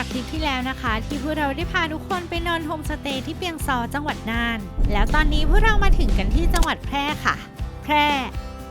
จากคลิปที่แล้วนะคะ ที่พวกเราได้พาทุกคนไปนอนโฮมสเตย์ที่เปียงซอจังหวัดน่าน แล้วตอนนี้พวกเรามาถึงกันที่จังหวัดแพร่ค่ะ แพร่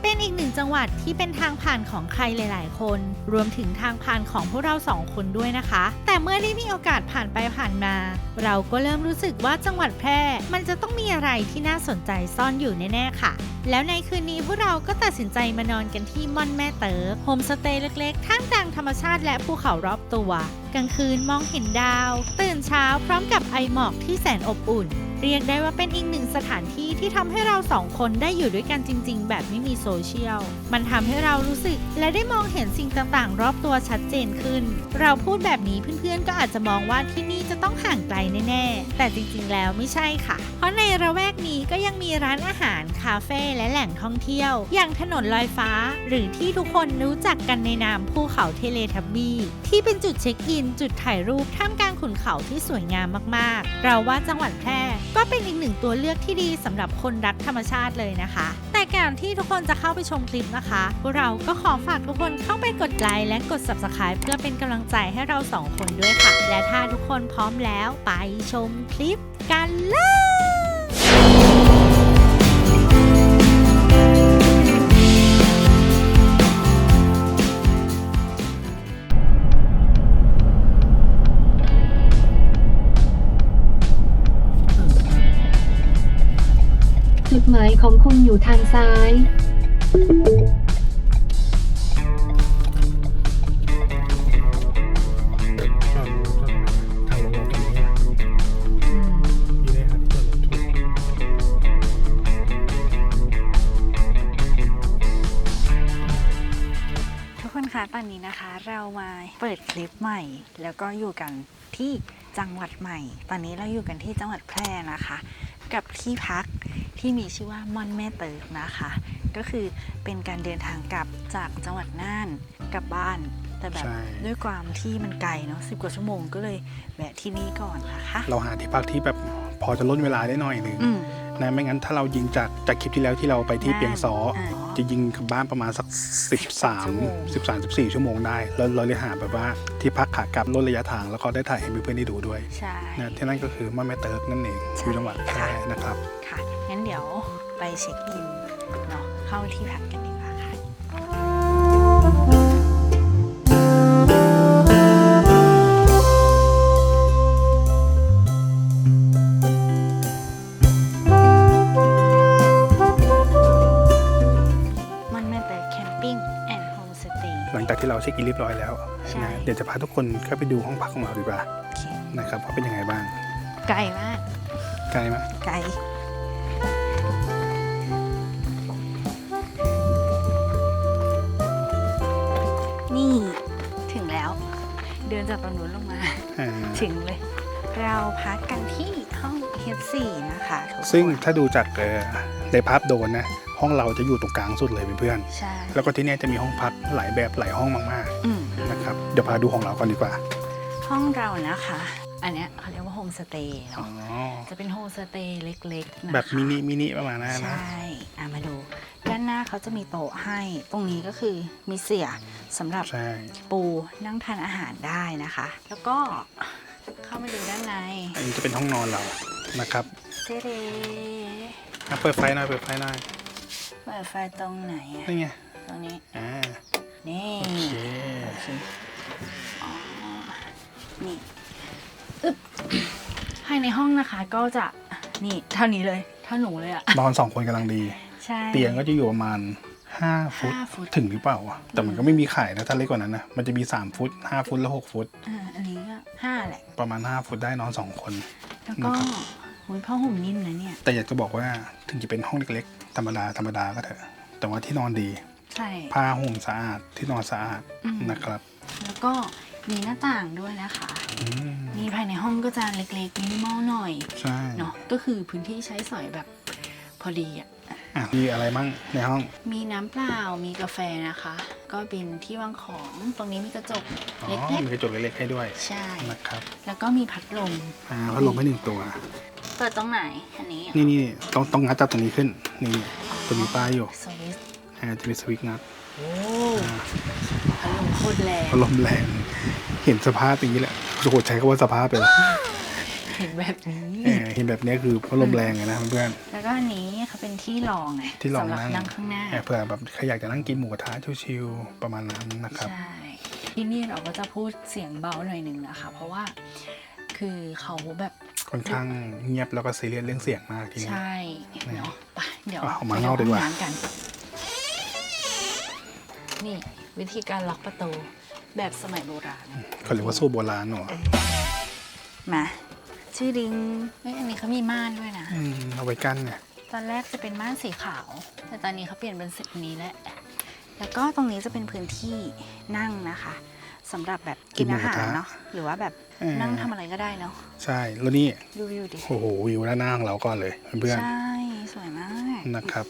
เป็นอีกหนึ่งจังหวัดที่เป็นทางผ่านของใครหลาย ๆ คน รวมถึงทางผ่านของพวกเราสองคนด้วยนะคะ แต่เมื่อได้มีโอกาสผ่านไปผ่านมา เราก็เริ่มรู้สึกว่าจังหวัดแพร่มันจะต้องมีอะไรที่น่าสนใจซ่อนอยู่แน่ ๆ ค่ะ แล้วในคืนนี้พวกเราก็ตัดสินใจมานอนกันที่ม่อนแม่เต๋อโฮมสเตย์เล็กๆท่ามกลางธรรมชาติและภูเขารอบตัว กลางคืนมองเห็นดาว ตื่นเช้าพร้อมกับไอหมอกที่แสนอบอุ่น เรียกได้ว่าเป็นอีกหนึ่งสถานที่ที่ทำให้เราสองคนได้อยู่ด้วยกันจริง ๆ แบบไม่มีโซเชียล มันทำให้เรารู้สึกและได้มองเห็นสิ่งต่างๆ รอบตัวชัดเจนขึ้น เราพูดแบบนี้เพื่อนๆ ก็อาจจะมองว่าที่นี่จะต้องห่างไกลแน่ๆ แต่จริงๆ แล้วไม่ใช่ค่ะ เพราะในระแวกนี้ก็ยังมีร้านอาหารคาเฟ่และแหล่งท่องเที่ยว อย่างถนนลอยฟ้า หรือที่ทุกคนรู้จักกันในนามภูเขาเทเลทับบี้ที่เป็นจุดเช็คอิน จุดถ่ายรูปท่ามกลางขุนเขาที่สวยงามมากๆ เราว่าจังหวัดแพร่ก็เป็นอีกหนึ่งตัวเลือกที่ดีสำหรับคนรักธรรมชาติเลยนะคะ แต่ก่อนที่ทุกคนจะเข้าไปชมคลิปนะคะเราก็ขอฝากทุกคนเข้าไปกดไลค์และกด subscribe เพื่อเป็นกำลังใจให้เราสองคนด้วยค่ะ และถ้าทุกคนพร้อมแล้วไปชมคลิปกันเลย จุดหมายของคุณอยู่ทางซ้ายทางลงตรงนี้มีได้ครับที่จอดรถถูกทุกคนคะตอนนี้นะคะเรามาเปิดคลิปใหม่ แล้วก็อยู่กันที่จังหวัดใหม่ ตอนนี้เราอยู่กันที่จังหวัดแพร่นะคะ กับที่พัก ที่มีชื่อว่าม่อนแม่เติกนะคะ ก็คือเป็นการเดินทางกลับจากจังหวัดน่านกลับบ้าน แต่แบบใช่ ด้วยความที่มันไกลเนาะสิบกว่าชั่วโมงก็เลยแวะที่นี่ก่อนนะคะเราหาที่พักที่แบบพอจะลดเวลาได้หน่อยหนึ่งอืม นะไม่งั้นถ้าเรายิงจากจากคลิปที่แล้วที่เราไปที่เปียงซออ่าจะยิงกลับบ้านประมาณสัก ชั่วโมง13 13 14 ชั่วโมงได้ แล้วเราเลยหาแบบว่าที่พักขากลับลดระยะทางแล้วก็ได้ถ่ายให้เพื่อนๆได้ดูด้วยใช่ นะที่นั่นก็คือม่อนแม่เติร์กนั่นเองอยู่จังหวัดแพร่นะครับ ค่ะ งั้นเดี๋ยวไปเช็คอินเนาะเข้าที่พักกันดีกว่าค่ะ มันแม่แต่แคมปิ้งแอนด์โฮมสเตย์หลังจากที่เราเช็คอินเรียบร้อยแล้วใช่นะเดี๋ยวจะพาทุกคนเข้าไปดูห้องพักของเราดีกว่าโอเคนะครับว่าเป็นยังไงบ้างไกลมากไกลไหมไกล ถึงเลย เราพักกันที่ห้อง H4 นะคะทุกคนซึ่งถ้าดูจากเอ่อในภาพโดรนนะ ห้องเราจะอยู่ตรงกลางสุดเลยเพื่อนใช่ๆแล้วก็ที่เนี่ยจะมีห้องพักหลายแบบหลายห้องมากอืม ๆนะครับเดี๋ยวพาดูของเราก่อนดีกว่าห้องเรานะคะ อันเนี้ยเขาเรียกว่าโฮมสเตย์อ๋อเนาะ จะเป็นโฮมสเตย์เล็กๆนะคะแบบมินิมินิประมาณนั้นใชนะ่อะมาดู ด้านหน้าเขาจะมีโต๊ะให้ ตรงนี้ก็คือมีเสื่อสำหรับใช่ปูนั่งทานอาหารได้นะคะ แล้วก็ เข้ามาดูด้านในอันนี้จะเป็นห้องนอนเรานะครับเจเดอะเปิดไฟหน่อยเปิดไฟหน่อยเปิดไฟตรงไหนอะนี่ไงตรงนี้อ่านี่โอเคนี่อึ๊บภายในห้องนะคะก็จะนี่เท่านี้เลยเท่าหนูเลยอะนอนสองคนกำลังดี ใช่ เตียงก็จะอยู่ประมาณ 5ฟุตห้าฟุต ถึงหรือเปล่าวะแต่มันก็ไม่มีขายนะถ้าเล็กกว่านั้นนะมันจะมี3ฟุต5ฟุตและ6ฟุต อ่าอันนี้ก็ห้าแหละ ประมาณ5ฟุตได้นอน2คน แล้วก็หุยผ้าห่มนิ่มนะเนี่ย แต่อยากจะบอกว่าถึงจะเป็นห้องเล็กๆ ธรรมดาธรรมดาก็เถอะแต่ว่าที่นอนดีใช่ ผ้าห่มสะอาดที่นอนสะอาดอืม นะครับแล้วก็มีหน้าต่างด้วยนะคะ อืมนี่ภายในห้องก็จะเล็กๆมินิมอลหน่อยใช่ เนาะก็คือพื้นที่ใช้สอยแบบพอดีอะ อะมีอะไรมั่งในห้อง มีน้ำเปล่า มีกาแฟนะคะ ก็เป็นที่วางของ ตรงนี้มีกระจกอ๋อ เล็กมีกระจกเล็กๆให้ด้วยๆ ใช่ นะครับ แล้วก็มีพัดลม อ่าพัดลมให้หนึ่งตัว เปิดตรงไหน อันนี้นี่นี่ต้องต้องงัดจากตรงนี้ขึ้น นี่ตัวมีป้ายอยู่สวิตช์อ่าจะมีสวิตช์งัดโอ้พัดลมโคตรแรง พัดลมแรง เห็นสภาพอย่างนี้แหละโอ้โหใช้คำว่าสภาพไปแล้ว เห็นแบบนี้ เออเห็นแบบนี้คือพัดลมแรงเลยนะเพื่อนแล้วก็อันนี้เขาเป็นที่รองไงที่รองสำหรับนั่งนั่งข้างหน้าๆเออเผื่อแบบใครอยากจะนั่งกินหมูกระทะชิวๆประมาณนั้นนะครับ ใช่ ที่นี่เราก็จะพูดเสียงเบาหน่อยหนึ่งนะคะ เพราะว่าคือเขาแบบค่อนข้างเงียบแล้วก็ซีเรียสเรื่องเสียงมากทีนี้ ใช่เนาะไปเดี๋ยวเอาออกมาข้างนอกดีกว่า ไปห้องน้ำกัน นี่วิธีการล็อกประตูแบบสมัยโบราณเขาเรียกว่าสู้โบราณเหรอมา ชื่อดิงเฮ้ยอันนี้เขามีม่านด้วยนะ อืมเอาไว้กั้นเนี่ยตอนแรกจะเป็นม่านสีขาว แต่ตอนนี้เขาเปลี่ยนเป็นสีนี้แล้ว แล้วก็ตรงนี้จะเป็นพื้นที่นั่งนะคะสำหรับแบบกินอาหารเนาะหรือว่าแบบเออนั่งทำอะไรก็ได้เนาะใช่แล้วนี่ดูวิวดิโอ้โหวิวด้านหน้าของเราก่อนเลยเพื่อนใช่สวยมากๆนะครับ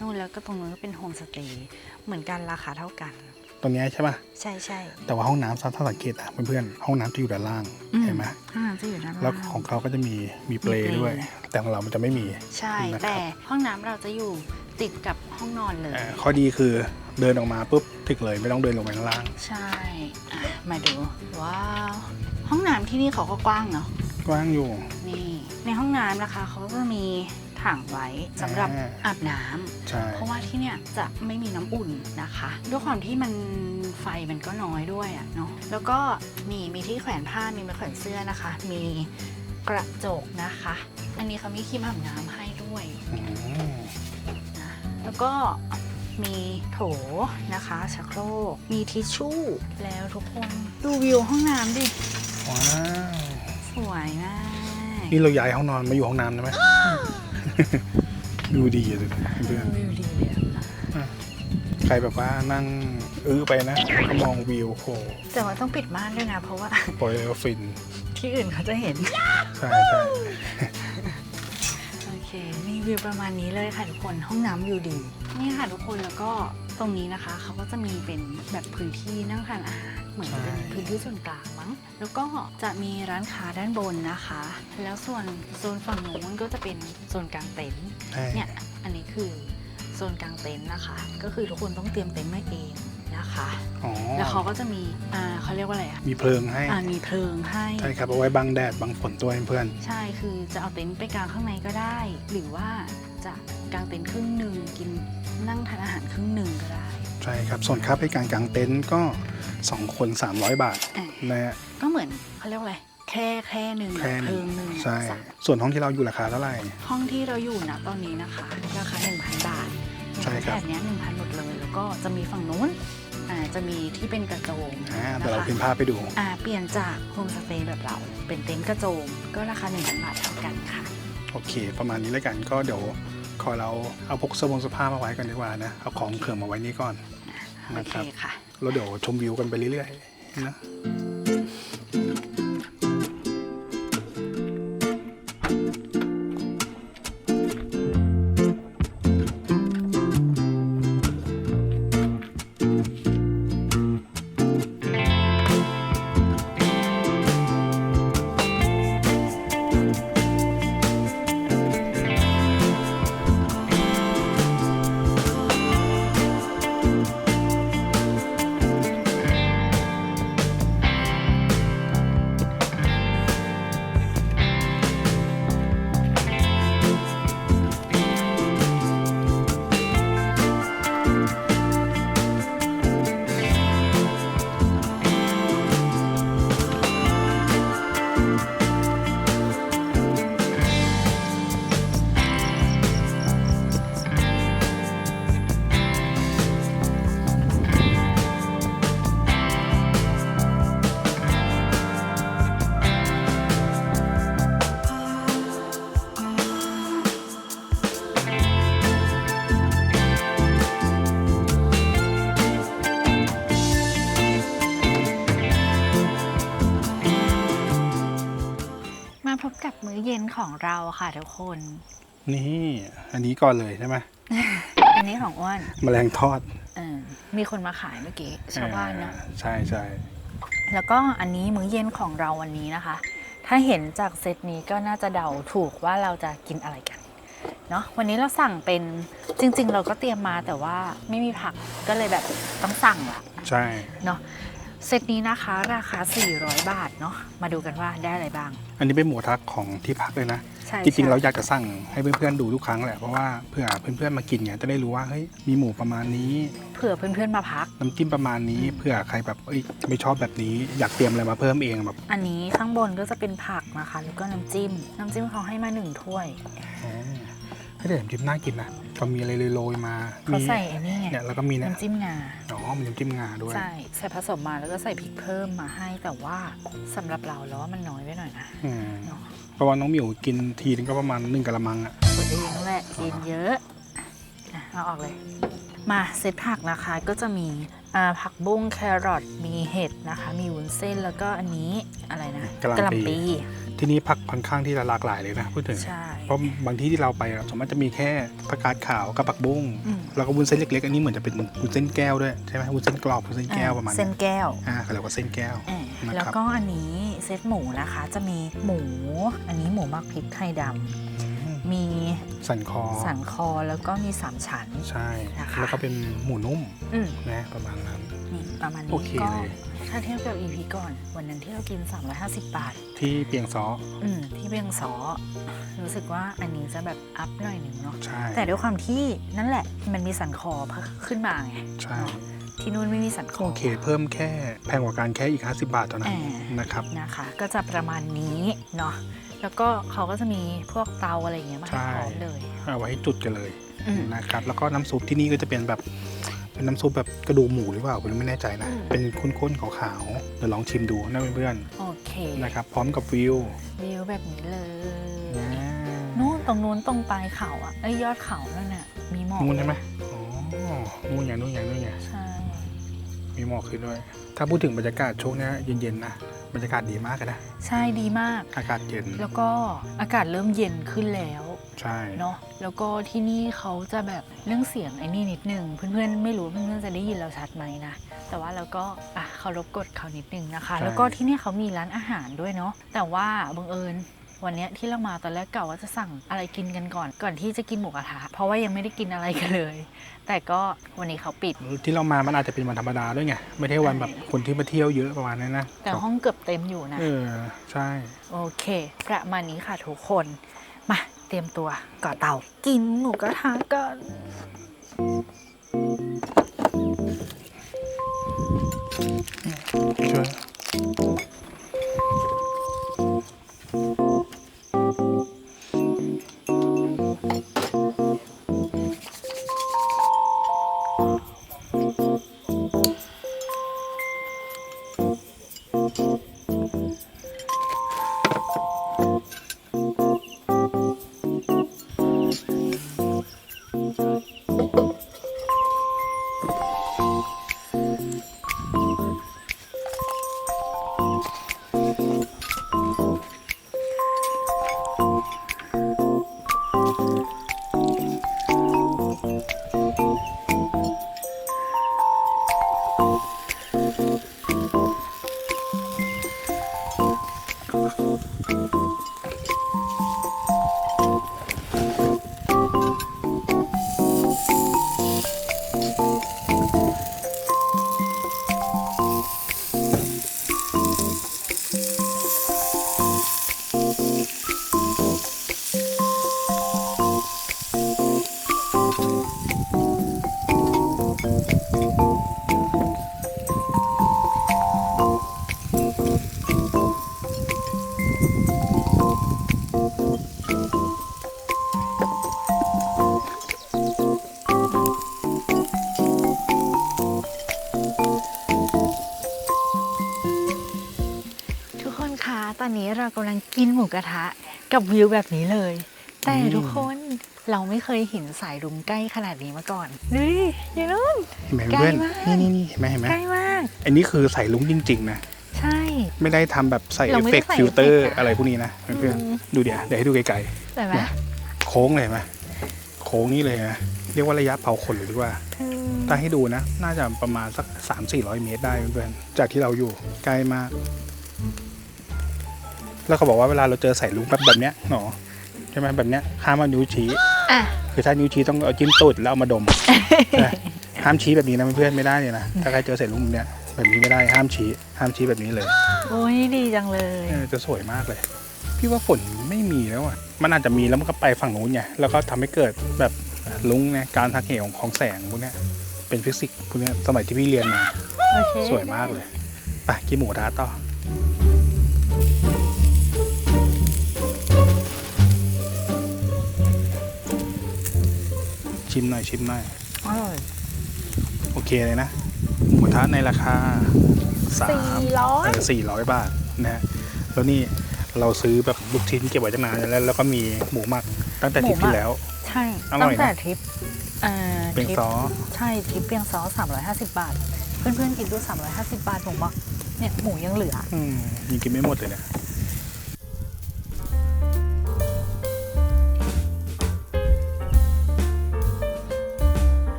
นู่นแล้วก็ตรงนู้นก็เป็นโฮมสเตย์เหมือนกันราคาเท่ากัน ตรงเนี้ยใช่ป่ะใช่ใช่แต่ว่าห้องน้ำถ้าสังเกตอะเพื่อนๆห้องน้ำจะอยู่ด้านล่างเห็นไหมห้องน้ำจะอยู่ด้านล่างแล้วของเขาก็จะมีมีเปลมีเปลด้วย แต่ของเรามันจะไม่มีใช่นะครับแต่ห้องน้ำเราจะอยู่ติดกับห้องนอนเลยเอ่อข้อดีคือเดินออกมาปุ๊บถึงเลยไม่ต้องเดินลงไปข้างล่าง ใช่อะมาดูว้าวห้องน้ำที่นี่เขาก็กว้างเนาะกว้างอยู่นี่ในห้องน้ำนะคะเขาจะมี ถังไว้สำหรับอ่าอาบน้ำใช่เพราะว่าที่เนี่ยจะไม่มีน้ำอุ่นนะคะ ด้วยความที่มันไฟมันก็น้อยด้วยอะเนาะแล้วก็มีมีที่แขวนผ้ามีมาแขวนเสื้อนะคะ มีกระจกนะคะ อันนี้เขามีครีมอาบน้ำให้ด้วยอืมนะแล้วก็มีโถนะคะชักโครกมีทิชชู่แล้วทุกคนดูวิวห้องน้ำดิว้าวสวยมากนี่เราย้ายห้องนอนมาอยู่ห้องน้ำได้ไหม ดูดีอะเลยเพื่อนวิวดีเลยอะๆใครแบบว่านั่งอื้อไปนะก็มองวิวโอ้โหแต่ว่าต้องปิดม่านด้วยนะ เพราะว่า ปล่อยเลยว่าฟิน ที่อื่นเขาจะเห็น ใช่ใช่โอเคมีวิวประมาณนี้เลยค่ะทุกคน ห้องน้ำวิวดี นี่ค่ะทุกคนแล้วก็ตรงนี้นะคะ เขาก็จะมีเป็นแบบพื้นที่นั่งทานอาหาร เหมือนจะเป็นพื้นที่ส่วนกลางมั้ง แล้วก็จะมีร้านค้าด้านบนนะคะ แล้วส่วนโซนฝั่งนู้นก็จะเป็นโซนกลางเต็นท์ใช่เนี่ยอันนี้คือโซนกลางเต็นท์นะคะ ก็คือทุกคนต้องเตรียมเต็นท์มาเองนะคะ อ๋อแล้วเขาก็จะมีอ่าเขาเรียกว่าอะไรอะมีเพลิงให้ อ่ามีเพลิงให้ ใช่ครับเอาไว้บังแดดบังฝนตัวเพื่อน ใช่ คือจะเอาเต็นท์ไปกางข้างในก็ได้ หรือว่าจะกางเต็นท์ครึ่งหนึ่งกินนั่งทานอาหารครึ่งหนึ่งก็ได้ ใช่ครับส่วนค่าบริการกางเต็นท์ก็ 2คน300บาทอะนะฮะก็เหมือนเขาเรียกว่าอะไรแค่แค่หนึ่งแค่หเพลินึ่งงหนึ่งใช่สักส่วนห้องที่เราอยู่ราคาเท่าไหร่ ห้องที่เราอยู่นะตอนนี้นะคะ ราคา 1,000 บาทใช่ครับ แบบเนี้ย1,000หมดเลย แล้วก็จะมีฝั่งนู้นอ่าจะมีที่เป็นกระโจมอ่านะแต่เราคะขึ้นภาพไปดู อ่าเปลี่ยนจากโฮมสเตย์แบบเรา เป็นเต็นท์กระโจม ก็ราคา 1,000 บาทเท่ากันค่ะ โอเค ประมาณนี้แล้วกันก็เดี๋ยวขอเราเอาพกเสื้อบนเสื้อผ้ามาไว้กันดีกว่านะ เอาของเครื่องมาไว้นี่ก่อนโอนะเคครับ ค่ะ แล้วเดี๋ยวชมวิวกันไปเรื่อยๆนะ ของเราค่ะทุกคน นี่ อันนี้ก่อนเลยใช่ไหม อันนี้ของอ้วนแมลงทอดเออมีคนมาขายเมื่อกี้ชาวบ้านนะอ่ใช่ใช่แล้วก็อันนี้มื้อเย็นของเราวันนี้นะคะ ถ้าเห็นจากเซตนี้ก็น่าจะเดาถูกว่าเราจะกินอะไรกัน เนาะวันนี้เราสั่งเป็นจริง ๆ เราก็เตรียมมาแต่ว่าไม่มีผักก็เลยแบบต้องสั่งละใช่ เนาะ เซตนี้นะคะราคา 400 บาทเนาะมาดูกันว่าได้อะไรบ้าง อันนี้เป็นหมูกระทักของที่พักเลยนะ ใช่จริงๆใช่เราอยากจะสั่งให้เพื่อนๆดูทุกครั้งแหละ เพราะว่าเผื่อเพื่อนๆมากินเนี่ยจะได้รู้ว่าเฮ้ยมีหมูประมาณนี้ เผื่อเพื่อนๆมาพัก น้ำจิ้มประมาณนี้เผื่อใครแบบเอ้ยไม่ชอบแบบนี้อยากเตรียมอะไรมาเพิ่มเองแบบอันนี้ข้างบนก็จะเป็นผักนะคะ แล้วก็น้ำจิ้ม น้ำจิ้มเขาให้มาหนึ่งถ้วยอ๋อให้แต่น้ำจิ้มน่ากินนะ ก็มีอะไรโรยๆมาเขาใส่ไอ้นี่ไงเนี่ยแล้วก็มีเนี่ยน้ำจิ้มงาอ๋อมีน้ำจิ้มงาด้วย ใช่ ใส่ผสมมาแล้วก็ใส่พริกเพิ่มมาให้แต่ว่าสำหรับเราแล้วว่ามันน้อยไปหน่อยนะอืมเนาะเพราะว่าน้องหมิวกินทีนึงก็ประมาณหนึ่งกะละมังอะตัวเองแหละกินเยอะอะเอาออกเลย มาเซตผักนะคะก็จะมีอ่า ผักบุ้งแครอทมีเห็ดนะคะ มีวุ้นเส้นแล้วก็อันนี้อะไรนะกะหล่ำปีปีที่นี่ผักค่อนข้างที่จะหลากหลายเลยนะพูดถึง ใช่ เพราะบางที่ที่เราไปอะสมมติจะมีแค่ผักกาดขาวกับผักบุ้งอืม แล้วก็วุ้นเส้นเล็กๆอันนี้เหมือนจะเป็นวุ้นเส้นแก้วด้วยใช่ไหมวุ้นเส้นกรอบวุ้นเส้นแก้วประมาณเส้นแก้วอ่าเขาเรียกว่าเส้นแก้ว อ่านะครับ แล้วก็อันนี้เซตหมูนะคะ จะมีหมู อันนี้หมูหมักพริกไทยดำ มีสันคอสันคอแล้วก็มีสามชั้น ใช่นะคะแล้วก็เป็นหมูนุ่มอืม นะประมาณนั้น นี่ประมาณโอนี้เคก็เลย ถ้าเทียบกับ EP ก่อน วันนั้นที่เรากิน 350 บาท ที่เปียงซออืม ที่เบียงซอรู้สึกว่าอันนี้จะแบบอัพหน่อยหนึ่งเนาะใช่แต่ด้วยความที่นั่นแหละมันมีสันคอเพิ่มขึ้นมาไงใช่เนาะ ที่นู่นไม่มีสันคอโอเค เพิ่มแค่แพงกว่าการแค่อีก 50 บาทเท่านั้นอ่านะครับนะคะ ก็จะประมาณนี้เนาะแล้วก็เขาก็จะมีพวกเตาอะไรอย่างเงี้ยมาให้ใช่พร้อมเลยเอาไว้ให้จุดกันเลยอืมนะครับ แล้วก็น้ำซุปที่นี่ก็จะเป็นแบบเป็นน้ำซุปแบบกระดูกหมูหรือเปล่าผมไม่แน่ใจนะอืมเป็นข้นๆขาวๆเดี๋ยวลองชิมดูนะเพื่อนโอเคๆนะครับ พร้อมกับวิววิวแบบนี้เลยนะนู่นตรงนู้นตรงปลายเขาอะเอ้ยยอดเขานั่นน่ะมีหมอกนู่นใช่ไหมอ๋อนู่นอย่างนู่นอย่างนู่นอย่างใช่ มีหมอกขึ้นด้วย ถ้าพูดถึงบรรยากาศช่วงเนี้ยเย็นๆนะบรรยากาศดีมากเลยนะใช่ดีมาก อากาศเย็น แล้วก็อากาศเริ่มเย็นขึ้นแล้วใช่เนาะแล้วก็ที่นี่เขาจะแบบเรื่องเสียงไอ้นี่นิดนึงเพื่อนๆไม่รู้เพื่อนๆจะได้ยินเราชัดไหมนะแต่ว่าเราก็อะเคารพกฎเขานิดนึงนะคะ แล้วก็ที่นี่เขามีร้านอาหารด้วยเนาะแต่ว่าบังเอิญ วันเนี้ยที่เรามาตอนแรกเก่าว่าจะสั่งอะไรกินกันก่อน ก่อนที่จะกินหมูกระทะเพราะว่ายังไม่ได้กินอะไรกันเลย แต่ก็วันนี้เขาปิด ที่เรามามันอาจจะเป็นวันธรรมดาด้วยไงไม่ใช่วันแบบคนที่มาเที่ยวเยอะประมาณนั้นนะแต่ห้องเกือบเต็มอยู่นะเออใช่โอเค ประมาณนี้ค่ะทุกคนมาเตรียมตัวก่อเตากินหมูกระทะกันช่วยากำลังกินหมูกระทะกับวิวแบบนี้เลย แต่ทุกคนเราไม่เคยเห็นสายรุ้งใกล้ขนาดนี้มาก่อนดูดิอยู่นู่นเห็นไหมใกล้เพื่อนมากนี่นี่นี่เห็นไหมเห็นไหมใกล้มาก อันนี้คือใส่ลุงจริง ๆ นะ ใช่ ไม่ได้ทำแบบใส่เราเอฟไม่เฟได้กต์ใส่ฟิลเตอร์เอฟเฟกต์อะอะไรพวกนี้นะเพื่อนอืม ๆดูเดี๋ยวเดี๋ยวให้ดูไกลแต่ไหมๆโค้งเลยไหมโค้งนี่เลยนะเรียกว่าระยะเผาขนหรือว่า อืมถ้าให้ดูนะ น่าจะประมาณสัก 3 4 0 0 เมตรได้เพื่อนๆจากที่เราอยู่ไกลมาก แล้วเขาบอกว่าเวลาเราเจอใส่ลุงแบบแบบเนี้ยหนอใช่ไหมแบบเนี้ยห้ามเอานิ้วชี้อะ คือถ้านิ้วชี้ต้องเอาจิ้มตูดแล้วเอามาดมนะห้ามชี้แบบนี้นะเพื่อนๆไม่ได้เลยนะถ้าใครเจอใส่ลุงแบบเนี้ยแบบนี้ไม่ได้ห้ามชี้ห้ามชี้แบบนี้เลยโอ้ยดีจังเลย เออจะสวยมากเลย พี่ว่าฝนไม่มีแล้วอะมันอาจจะมีแล้วมันก็ไปฝั่งนู้นไงแล้วก็ทำให้เกิดแบบลุงไงการทักเหของของแสงพวกเนี้ยเป็นฟิสิกส์พวกเนี้ยสมัยที่พี่เรียนมาโอเค สวยมากเลยไปกินหมูกระทะต่อ มหน่อยชิมหน่อยอร่อยโอเคเลยนะ หมูกระทะในราคาสามสี่ร้อยเออสี่ร้อยบาทนะฮะแล้วนี่เราซื้อแบบลูกชิ้นเก็บไว้ตั้งนานแล้วแล้วก็มีหมูหมักตั้งแต่ทริปที่แล้ว ใช่อร่ตั้อยงนะแต่ทริปเอ่อเป็นทริปซอใช่ทริปเปียงซอ350 บาท เพื่อนๆกินดู350 บาทผมบอกเนี่ยหมูยังเหลือ อืมยังกินไม่หมดเลยเนี่ย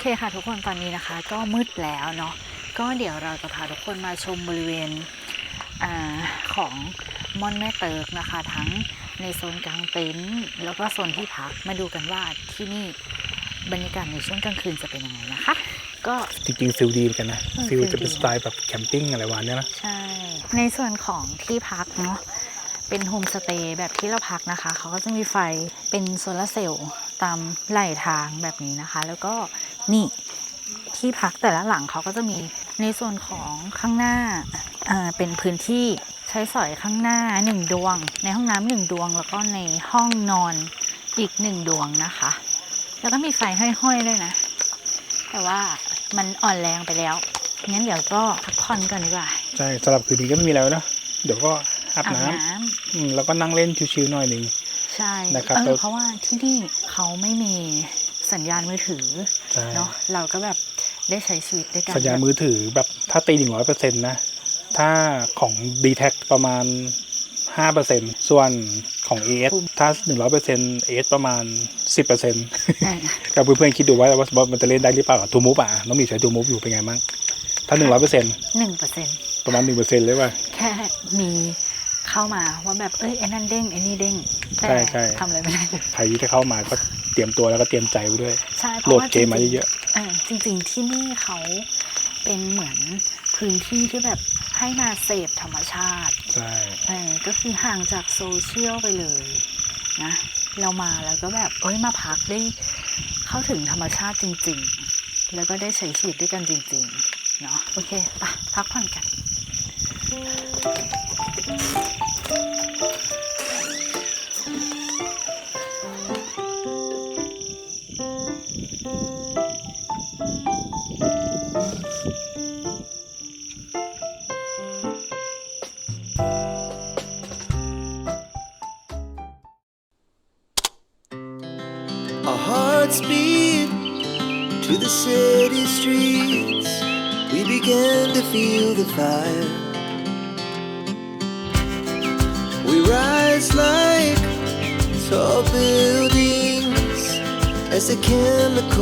เคค่ะทุกคนตอนนี้นะคะ ก็มืดแล้วเนาะก็เดี๋ยวเราจะพาทุกคนมาชมบริเวณอาของม่อนแม่เติกนะคะ ทั้งในโซนกลางเต็นท์แล้วก็โซนที่พักมาดูกันว่าที่นี่บรรยากาศในช่วงกลางคืนจะเป็นยังไงนะคะ ก็จริงๆฟิลดีเหมือนกันนะอืมฟิลฟิลจะเป็นดีสไตล์แบบแคมปิ้งอะไรวะเนี่ยนะใช่ ในส่วนของที่พักเนาะเป็นโฮมสเตย์แบบที่เราพักนะคะ เขาก็จะมีไฟเป็นโซลาร์เซลล์ตามไหล่ทางแบบนี้นะคะ แล้วก็ นี่ที่พักแต่ละหลังเขาก็จะมีในส่วนของข้างหน้าอ่าเป็นพื้นที่ใช้สอยข้างหน้าหนึ่งดวง ในห้องน้ำหนึ่งดวง แล้วก็ในห้องนอนอีกหนึ่งดวงนะคะ แล้วก็มีไฟห้อยๆด้วยนะ แต่ว่ามันอ่อนแรงไปแล้วงั้นเดี๋ยวก็พักผ่อนก่อนดีกว่าใช่สำหรับคืนนี้ก็ไม่มีแล้วนะเดี๋ยวก็อาบอาบน้ำน้ำอืมแล้วก็นั่งเล่นชิวๆหน่อยหนึ่งใช่นะครับเอแล้อวเพราะว่าที่นี่เขาไม่มี สัญญาณมือถือใช่เนาะเราก็แบบได้ใช้ชีวิตด้วยกันสัญญาณมือถือแบบถ้าตีหนึ่งร้อยเปอร์เซ็นต์นะ ถ้าของ d t แทประมาณห้าเปอร์เซ็นส่วนของ AS ถ้าหนึ่งร้อยเปอร์เซ็นต์ AS ประมาณสิบเปอร์เซ็นต์อ่ากับเพื่อนๆคิดดูว่าว่ามันจะเล่นได้หรือเปล่าทูมูฟอะน้องหมีใช้ทูมูฟอยู่เป็นไงบ้างถ้าหนึ่งร้อยเปอร์เซ็นต์หนึ่งเปอร์เซ็นต์ประมาณหนึ่งเปอร์เซ็นต์เลยว่าแค่มี เข้ามาว่าแบบเอ้ยไอ้นั่นเด้งไอ้นี่เด้งแต่ใช่ใช่ทำอะไรไม่ได้เลยใครที่จะเข้ามาก็เตรียมตัวแล้วก็เตรียมใจไว้ด้วย ใช่เพโหลราะดว่าเกมมาเยอะๆเออจริงๆที่นี่เขาเป็นเหมือนพื้นที่ที่แบบให้มาเสพธรรมชาติๆใช่ เออก็คือห่างจากโซเชียลไปเลยนะเรามาแล้วก็แบบเอ้ยมาพักได้เข้าถึงธรรมชาติจริง ๆ แล้วก็ได้ใช้ชีวิตด้วยกันจริง ๆ เนาะโอเคไปะพักผ่อนกัน うん。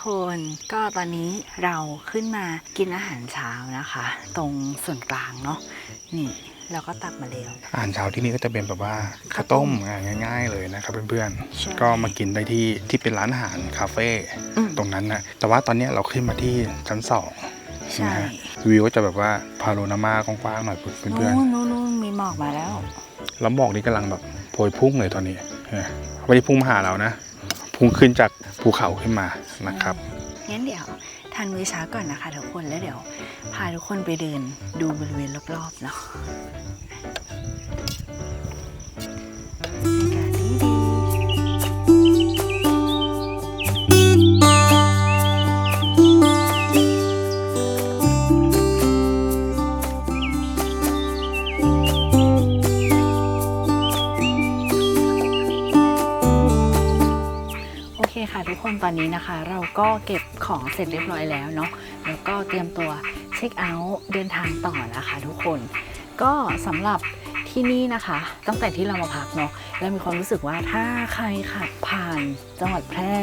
ค่ะทุกคนก็ตอนนี้เราขึ้นมากินอาหารเช้านะคะ ตรงส่วนกลางเนาะนี่เราก็ตักมาแล้วอาหารเช้าที่นี่ก็จะเป็นแบบว่าข้าข้าววต้ต้มมอะง่าย ๆ เลยนะครับเพื่อนใช่ๆก็มากินได้ที่ที่เป็นร้านอาหารคาเฟ่อืมตรงนั้นนะแต่ว่าตอนเนี้ยเราขึ้นมาที่ชั้นสองใช่นะฮะวิวก็จะแบบว่าพาโรนามากว้างๆหน่อยเพื่อนนู่นนู่นนู่นมีหมอกมาแล้วๆแล้วหมอกนี่กำลังแบบโพยพุ่งเลยตอนนี้เห็นไหมไม่ได้พุ่งมาหาเรานะ พุ่งขึ้นจากภูเขาขึ้นมานะครับงั้นเดี๋ยวทานมื้อเช้าก่อนนะคะทุกคนแล้วเดี๋ยว พาทุกคนไปเดินดูบริเวณรอบๆเนาะ อนนี้นะคะ เราก็เก็บของเสร็จเรียบร้อยแล้วเนาะแล้วก็เตรียมตัวเช็คเอาท์เดินทางต่อนะคะทุกคน ก็สำหรับที่นี่นะคะ ตั้งแต่ที่เรามาพักเนาะแล้วมีความรู้สึกว่าถ้าใครขับผ่านจังหวัดแพร่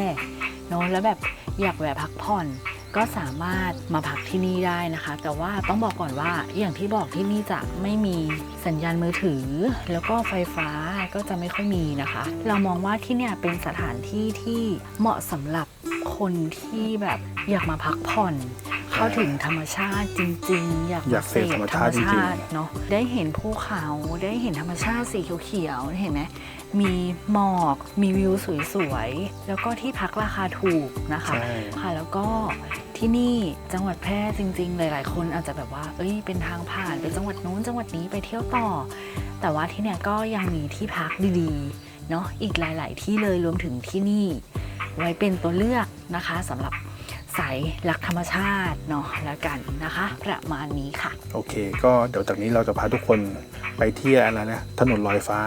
เนาะแล้วแบบอยากแวะพักผ่อน ก็สามารถมาพักที่นี่ได้นะคะ แต่ว่าต้องบอกก่อนว่าอย่างที่บอกที่นี่จะไม่มีสัญญาณมือถือ แล้วก็ไฟฟ้าก็จะไม่ค่อยมีนะคะ เรามองว่าที่เนี่ยเป็นสถานที่ที่เหมาะสำหรับคนที่แบบอยากมาพักผ่อน เข้าถึงธรรมชาติจริง ๆ อยากอยากเสพธรรมชาติจริงๆธมชาติเนาะได้เห็นภูเขาได้เห็นธรรมชาติสีเขียวๆเห็นไหมมีหมอกมีวิวสวยๆ แล้วก็ที่พักราคาถูกนะคะใช่ค่ะแล้วก็ที่นี่จังหวัดแพร่จริง ๆ หลาย ๆ คนอาจจะแบบว่า เอ้ยเป็นทางผ่านไปจังหวัดนู้นจังหวัดนี้ไปเที่ยวต่อ แต่ว่าที่เนี่ยก็ยังมีที่พักดีๆเนาะอีกหลาย ๆ ที่เลยรวมถึงที่นี่ ไว้เป็นตัวเลือกนะคะสำหรับ สายรักธรรมชาติเนาะแล้วกันนะคะ ประมาณนี้ค่ะ โอเค ก็เดี๋ยวจากนี้เราจะพาทุกคนไปเที่ยวอะไรนะถนนลอยฟ้า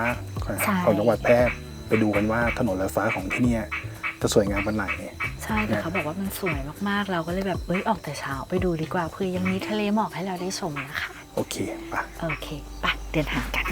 ใช่ของจังหวัดแพร่ไปดูกันว่าถนนลอยฟ้าของที่เนี่ยจะสวยงามปันไหนใช่แต่เขาบอกว่ามันสวยมากๆ เราก็เลยแบบเอ้ยออกแต่เช้าไปดูดีกว่าเพื่อยังมีทะเลหมอกให้เราได้ชมนะคะ โอเคไปโอเคไปเดินทางกัน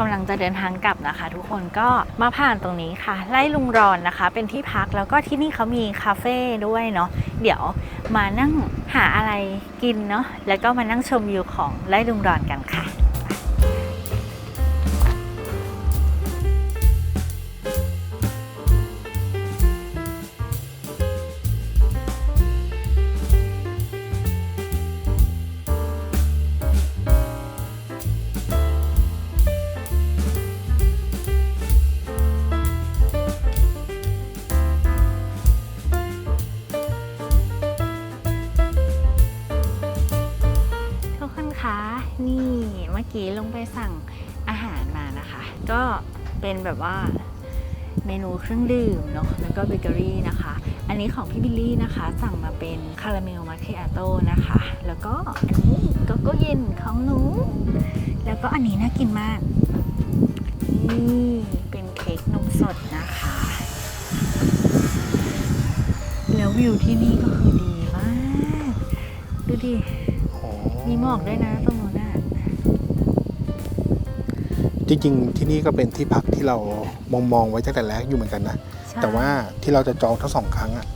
กำลังจะเดินทางกลับนะคะ ทุกคนก็มาผ่านตรงนี้ค่ะ ไล่ลุงรอนนะคะ เป็นที่พักแล้วก็ที่นี่เขามีคาเฟ่ด้วยเนาะเดี๋ยวมานั่งหาอะไรกินเนาะแล้วก็มานั่งชมวิวของไล่ลุงรอนกันค่ะ นี่เมื่อกี้ลงไปสั่งอาหารมานะคะ ก็เป็นแบบว่าเมนูเครื่องดื่มเนาะแล้วก็เบเกอรี่นะคะ อันนี้ของพี่บิลลี่นะคะ สั่งมาเป็นคาราเมลมาเ e อาโต้นะคะ แล้วก็อันนี้โกโก้เย็นของหนู แล้วก็อันนี้น่ากินมาก นี่เป็นเค้กนมสดนะคะ แล้ววิวที่นี่ก็คือดีมาก ดูดิ มีหมอกด้วยนะตรงนู้นน่ะ จริงๆ ที่นี่ก็เป็นที่พักที่เรามองมองๆไว้ตั้งแต่แรกอยู่เหมือนกันนะ ใช่ แต่ว่าที่เราจะจองทั้งสองครั้งอะ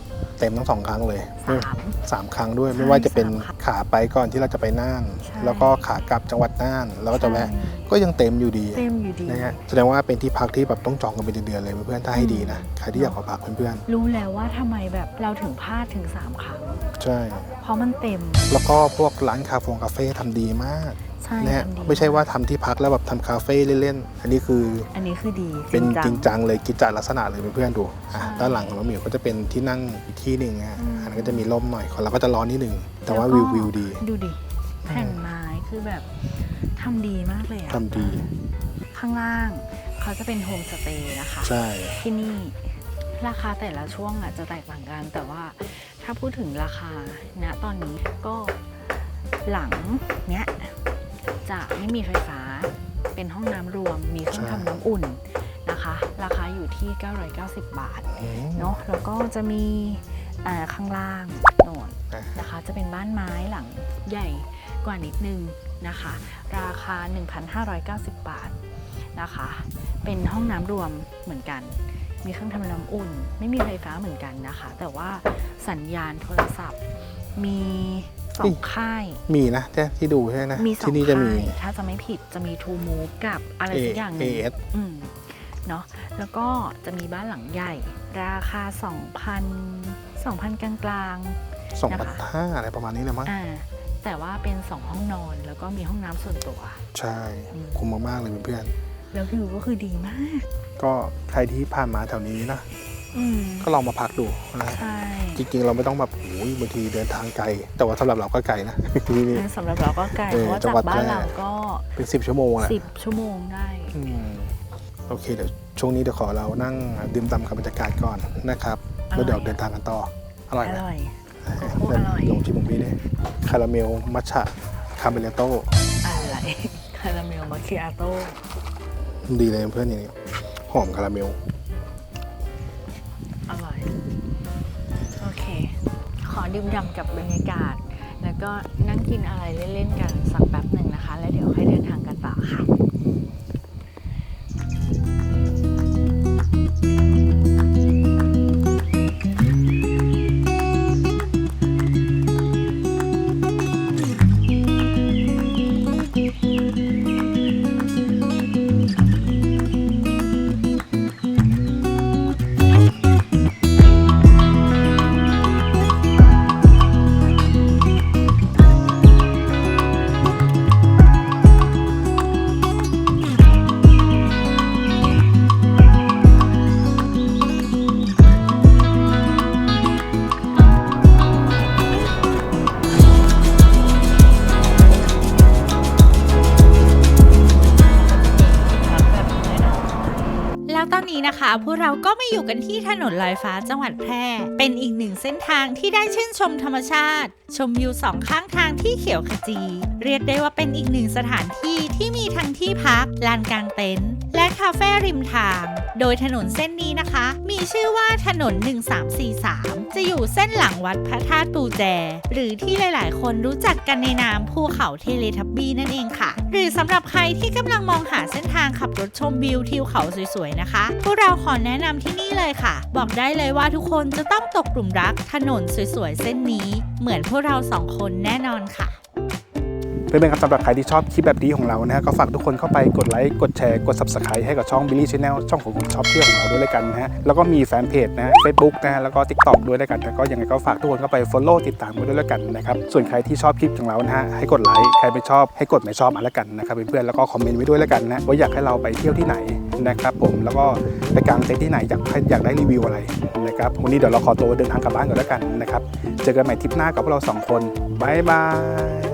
เต็มทั้งสองครั้งเลยสาม สามครั้งด้วย ใช่ไม่ว่าจะเป็นสามครั้งขาไปก่อนที่เราจะไปน่าน ใช่ แล้วก็ขากลับจังหวัดน่านแล้วก็จะแวะใช่ก็ยังเต็มอยู่ดีเต็มอยู่ดี นะฮะแสดงว่าเป็นที่พักที่แบบต้องจองกันเป็นเดือนๆเลยเพื่อนๆถ้าให้ดีนะใครที่อยากมาพักเพื่อนรู้แล้วว่าทำไมแบบเราถึงพลาดถึง 3 ครั้ง ๆใช่ เพราะมันเต็ม แล้วก็พวกร้านคาเฟ่คาเฟ่ทำดีมาก ใช่นะฮะทำดีไม่ใช่ว่าทำที่พักแล้วแบบทำคาเฟ่เล่นๆ อันนี้คืออันนี้คือดีเป็นจัจริงจังเลยกิจจลักษณะเลยเพื่อนๆดูอะใช่ด้านหลังของเราเหมียวก็จะเป็นที่นั่งอีกที่หนึ่งฮะอืมอันนั้นก็จะมีร่มหน่อยของเราก็จะร้อนนิดหนึ่งแต่ว่าแล้วิก็ววิวดี ดูดิแผ่นไม้คือแบบทำดีมากเลยอะทำดี ข้างล่างเขาจะเป็นโฮมสเตย์นะคะ ใช่ ที่นี่ราคาแต่ละช่วงอาจจะแตกต่างกัน แต่ว่าถ้าพูดถึงราคาณตอนนี้ก็หลังเนี้ย จะไม่มีไฟฟ้า เป็นห้องน้ำรวม มีเครื่องทำน้ำอุ่นนะคะ ราคาอยู่ที่ 990 บาทอืมเนาะ แล้วก็จะมีอ่าข้างล่างโน่นอะนะคะ จะเป็นบ้านไม้หลังใหญ่กว่านิดนึงนะคะ ราคา 1,590 บาทนะคะ เป็นห้องน้ำรวมเหมือนกัน มีเครื่องทำน้ำอุ่น ไม่มีไฟฟ้าเหมือนกันนะคะ แต่ว่าสัญญาณโทรศัพท์มี สองค่าย มีนะที่ที่ดูใช่ไหมนะมีสองที่นี่จะมีค่ายถ้าจะไม่ผิดจะมีทูมูฟกับอะไร A สักอย่างหนึง AS อืมเนาะแล้วก็จะมีบ้านหลังใหญ่ ราคา 2,000 2,000 กลางๆสองพันห้าอะไรประมาณนี้แหละมั้งอ่าแต่ว่าเป็น2ห้องนอนแล้วก็มีห้องน้ำส่วนตัว ใช่อืมคุ้มมากๆเลยเพื่อนแล้ววิวก็คือดีมากๆก็ใครที่ผ่านมาแถวนี้นะ อืมก็ลองมาพักดูนะใช่จริงๆ เราไม่ต้องแบบโอ้ยบางทีเดินทางไกล แต่ว่าสำหรับเราก็ไกลนะที่นี่ สำหรับเราก็ไกลเออเพราะว่าจังจากหวัดบ้านแพร่ เราก็เป็นสิบชั่วโมงแหละ10ชั่วโมงได้ อืมโอเคเดี๋ยวช่วงนี้เดี๋ยวขอเรานั่งดื่มด่ำกับบรรยากาศก่อนนะครับอร่อย แล้วเดี๋ยวเดินทางกันต่ออร่อยอนะร่อยโอ้อร่อย ลองชิมของพี่ดิคาราเมลมัชฉะคาเมเลโต้อะไรคาราเมลมาคิอาโต้ดีเลยเพื่อนนี่หอมคาราเมล ดื่มด่ำกับบรรยากาศ แล้วก็นั่งกินอะไรเล่นๆกันสักแป๊บหนึ่งนะคะ แล้วเดี๋ยวค่อยเดินทางกันต่อค่ะ กเราก็มาอยู่กันที่ถนนลอยฟ้าจังหวัดแพร่ เป็นอีกหนึ่งเส้นทางที่ได้ชื่นชมธรรมชาติ ชมวิวสองข้างทางที่เขียวขจี เรียกได้ว่าเป็นอีกหนึ่งสถานที่ที่มีทั้งที่พักลานกลางเต็นท์ และคาเฟ่ริมทาง โดยถนนเส้นนี้นะคะ มีชื่อว่าถนน 1343 จะอยู่เส้นหลังวัดพระธาตุปูแจ หรือที่หลาย ๆ คนรู้จักกันในนามภูเขาเทเลทับบี้นั่นเองค่ะ หรือสำหรับใครที่กำลังมองหาเส้นทางขับรถชมวิวทิวเขาสวย ๆ นะคะ พวกเราขอแนะนำที่นี่เลยค่ะ บอกได้เลยว่าทุกคนจะต้องตกกลุ่มรักถนนสวย ๆ เส้นนี้ เหมือนพวกเราสองคนแน่นอนค่ะ เพื่อนๆครับสำหรับใครที่ชอบคลิปแบบนี้ของเรานะฮะก็ฝากทุกคนเข้าไปกดไลค์กดแชร์กด subscribe ให้กับช่อง Billy Channel ช่องของคุณชอบเที่ยวของเราด้วยแล้วกันนะฮะแล้วก็มีแฟนเพจนะฮะ Facebook นะฮะแล้วก็ TikTok ด้วยแล้วกันแล้วก็ยังไงก็ฝากทุกคนเข้าไป follow ติดตามกันด้วยแล้วกันนะครับส่วนใครที่ชอบคลิปของเรานะฮะให้กดไลค์ใครไม่ชอบให้กดไม่ชอบมาแล้วกันนะครับเพื่อนๆแล้วก็คอมเมนต์ไว้ด้วยแล้วกันนะว่าอยากให้เราไปเที่ยวที่ไหนนะครับผมแล้วก็ไปกางเต็นท์ที่ไหนอยากอยากได้รีวิวอะไรนะครับวันนี้เดี๋ยวเราขอตัวเดินทางกลับบ้านก่อนแล้วกันนะครับเจอกันใหม่ทริปหน้ากับพวกเราสองคนบายบาย